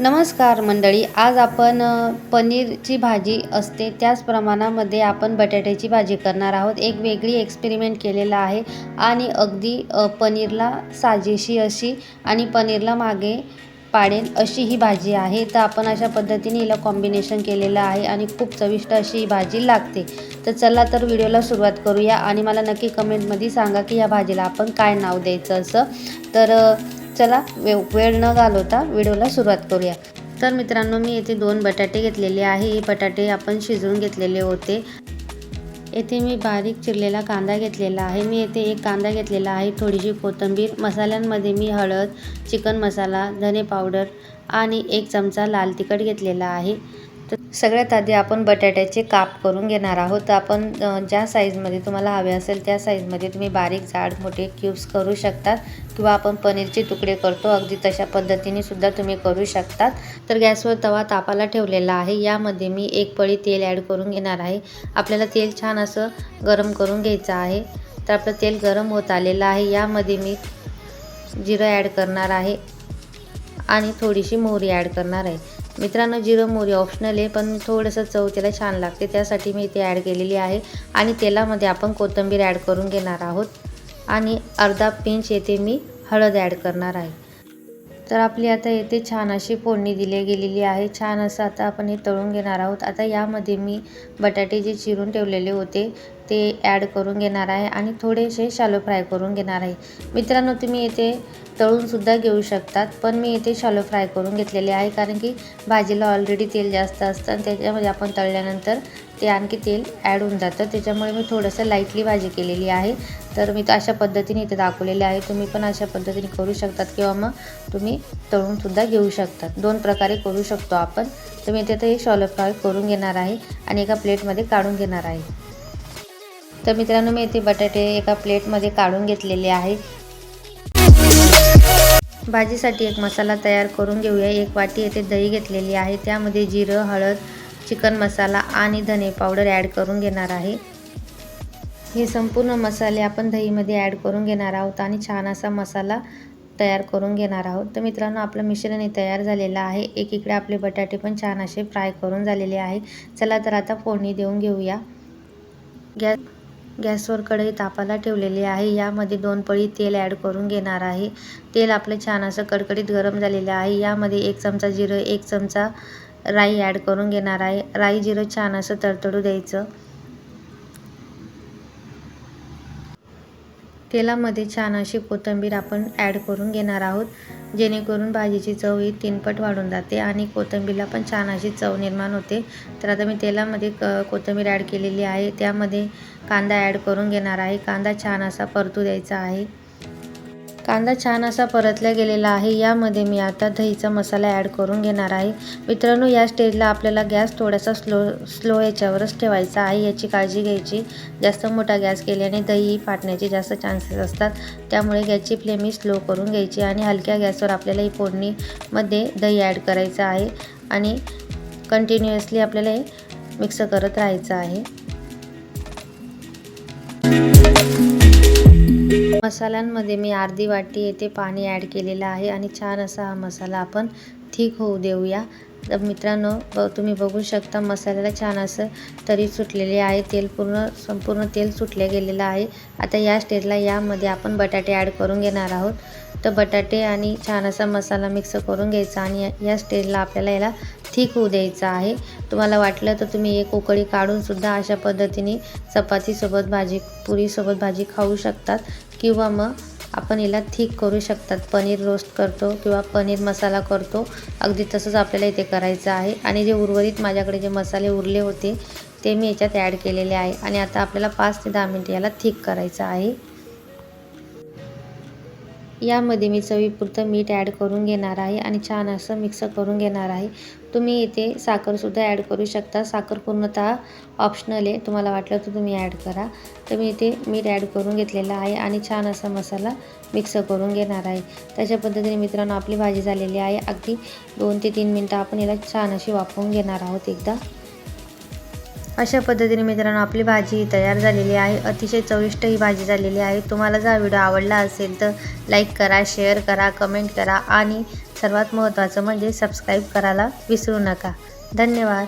नमस्कार मंडळी आज आपण पनीरची भाजी असते त्याच प्रमाणामध्ये आपण बटाट्याची भाजी करणार आहोत. एक वेगळी एक्सपेरिमेंट केलेला आहे आणि अगदी पनीरला साजेशी अशी आणि पनीरला मागे पाडेल अशी ही भाजी आहे. तर आपण अशा पद्धतीने हिला कॉम्बिनेशन केलेलं आहे आणि खूप चविष्ट अशी ही भाजी लागते. तर चला तर व्हिडिओला सुरुवात करूया आणि मला नक्की कमेंटमध्ये सांगा की या भाजीला आपण काय नाव द्यायचं असं. तर चला वे वेळ न घालवता व्हिडिओला सुरुवात करूया. तर मित्रांनो मी येथे दोन बटाटे घेतलेले आहे. हे बटाटे आपण शिजवून घेतलेले होते. येथे मी बारीक चिरलेला कांदा घेतलेला आहे. मी येथे एक कांदा घेतलेला आहे. थोडीशी कोथिंबीर मसाल्यांमध्ये मी हळद चिकन मसाला धने पावडर आणि एक चमचा लाल तिखट घेतलेला आहे. सगळ्यात आधी आपण बटाट्याचे काप करून घेणार आहोत. तर आपण ज्या साईजमध्ये तुम्हाला हवे असेल त्या साईजमध्ये तुम्ही बारीक जाड मोठे क्यूब्स करू शकतात किंवा आपण पनीरचे तुकडे करतो. अगदी तशा पद्धतीने सुद्धा तुम्ही करू शकतात. तर गॅसवर तवा तापाला ठेवलेला आहे. यामध्ये मी एक पळी तेल ॲड करून घेणार आहे. आपल्याला तेल छान असं गरम करून घ्यायचं आहे. तर आपलं तेल गरम होत आलेलं आहे. यामध्ये मी जिरं ॲड करणार आहे. आणि थोडीशी मोहरी ॲड करणार आहे. मित्रांनो जिरं मोहरी ऑप्शनल आहे पण थोडंसं चव त्याला छान लागते. त्यासाठी मी इथे ॲड केलेली आहे. आणि तेलामध्ये आपण कोथिंबीर ॲड करून घेणार आहोत. आणि अर्धा पिंच येथे मी हळद ॲड करणार आहे. तर आपली आता येथे छान अशी फोडणी दिली गेलेली आहे. छान असं आता आपण हे तळून घेणार आहोत. आता यामध्ये मी बटाटे जे चिरून ठेवलेले होते ते ॲड करून घेणार आहे आणि थोडेसे शालो फ्राय करून घेणार आहे. मित्रांनो तुम्ही येथे तळूनसुद्धा घेऊ शकतात पण मी येथे शालो फ्राय करून घेतलेले आहे कारण की भाजीला ऑलरेडी तेल जास्त असतं आणि त्याच्यामध्ये आपण तळल्यानंतर ते आणखी तेल ॲड होऊन जातं. त्याच्यामुळे मी थोडंसं लाईटली भाजी केलेली आहे. तर मी तर अशा पद्धतीने इथे दाखवलेले आहे. तुम्ही पण अशा पद्धतीने करू शकतात किंवा मग तुम्ही तळूनसुद्धा घेऊ शकतात. दोन प्रकारे करू शकतो आपण. तर मी तिथे हे शॉलो फ्राय करून घेणार आहे आणि एका प्लेटमध्ये काढून घेणार आहे. तर मित्रांनो मी इथे बटाटे एका प्लेटमध्ये काढून घेतलेले आहे. भाजीसाठी एक मसाला तयार करून घेऊया. एक वाटी येथे दही घेतलेली आहे. त्यामध्ये जिरं हळद चिकन मसाला आणि धने पावडर ॲड करून घेणार आहे. हे संपूर्ण मसाले आपण दहीमध्ये ॲड करून घेणार आहोत आणि छान असा मसाला तयार करून घेणार आहोत. तर मित्रांनो आपलं मिश्रण हे तयार झालेलं आहे. एकीकडे आपले बटाटे पण छान असे फ्राय करून झालेले आहे. चला तर आता फोडणी देऊन घेऊया. गॅस गॅसवर कढई तापाला ठेवलेली आहे. यामध्ये दोन पळी तेल ॲड करून घेणार आहे. तेल आपलं छान असं कडकडीत गरम झालेलं आहे. यामध्ये एक चमचा जिरं एक चमचा राई ॲड करून घेणार आहे. राई जिरं छान असं तडतडू द्यायचं. तेलामध्ये छान अशी कोथिंबीर आपण ॲड करून घेणार आहोत. जेणेकरून भाजीची चव ही तीनपट वाढून जाते आणि कोथिंबीरला पण छान अशी चव निर्माण होते. तर आता मी तेलामध्ये क कोथिंबीर ॲड केलेली आहे. त्यामध्ये कांदा ॲड करून घेणार आहे. कांदा छान असा परतू द्यायचा आहे. कांदा छान असा परतला गेलेला आहे. यामध्ये मी आता दहीचा मसाला ॲड करून घेणार आहे. मित्रांनो या स्टेजला आपल्याला गॅस थोडासा स्लो स्लो याच्यावरच ठेवायचा आहे. याची काळजी घ्यायची. जास्त मोठा गॅस केल्याने दही फाटण्याचे जास्त चान्सेस असतात. त्यामुळे गॅसची फ्लेम ही स्लो करून घ्यायची आणि हलक्या गॅसवर आपल्याला ही फोडणीमध्ये दही ॲड करायचं आहे. आणि कंटिन्युअसली आपल्याला हे मिक्स करत राहायचं आहे. मसाल्यांमध्ये मी अर्धी वाटी येथे पाणी ॲड केलेलं आहे आणि छान असा हा मसाला आपण थिक होऊ देऊया. तर मित्रांनो ब तुम्ही बघू शकता मसाल्याला छान असं तरी सुटलेले आहे. तेल पूर्ण संपूर्ण तेल सुटले गेलेलं आहे. आता या स्टेजला यामध्ये आपण बटाटे ॲड करून घेणार आहोत. तर बटाटे आणि छान असा मसाला मिक्स करून घ्यायचा आणि या- या स्टेजला आपल्याला याला थिक होऊ द्यायचं आहे. तुम्हाला वाटलं तर तुम्ही एक उकळी काढूनसुद्धा अशा पद्धतीने चपातीसोबत भाजी पुरीसोबत भाजी खाऊ शकतात. किंवा मग आपण याला थिक करू शकतात. पनीर रोस्ट करतो किंवा पनीर मसाला करतो. अगदी तसंच आपल्याला इथे करायचं आहे. आणि जे उर्वरित माझ्याकडे जे मसाले उरले होते ते मी याच्यात ॲड केलेले आहे. आणि आता आपल्याला पाच ते दहा मिनटं याला थिक करायचं आहे. यामध्ये मी चवीपुरतं मीठ ॲड करून घेणार आहे आणि छान असं मिक्स करून घेणार आहे. तुम्ही इथे साखरसुद्धा ॲड करू शकता. साखर पूर्णतः ऑप्शनल आहे. तुम्हाला वाटलं तर तुम्ही ॲड करा. तर मी इथे मीठ ॲड करून घेतलेलं आहे आणि छान असा मसाला मिक्स करून घेणार आहे. तशा पद्धतीने मित्रांनो आपली भाजी झालेली आहे. अगदी दोन ते तीन मिनटं आपण याला छान अशी वापरून घेणार आहोत एकदा. अशा पद्धतीने मित्रांनो आपली भाजी ही तयार झालेली आहे. अतिशय चविष्ट ही भाजी झालेली आहे. तुम्हाला जर व्हिडिओ आवडला असेल तर लाईक करा शेअर करा कमेंट करा आणि सर्वात महत्त्वाचं म्हणजे सबस्क्राईब करायला विसरू नका. धन्यवाद.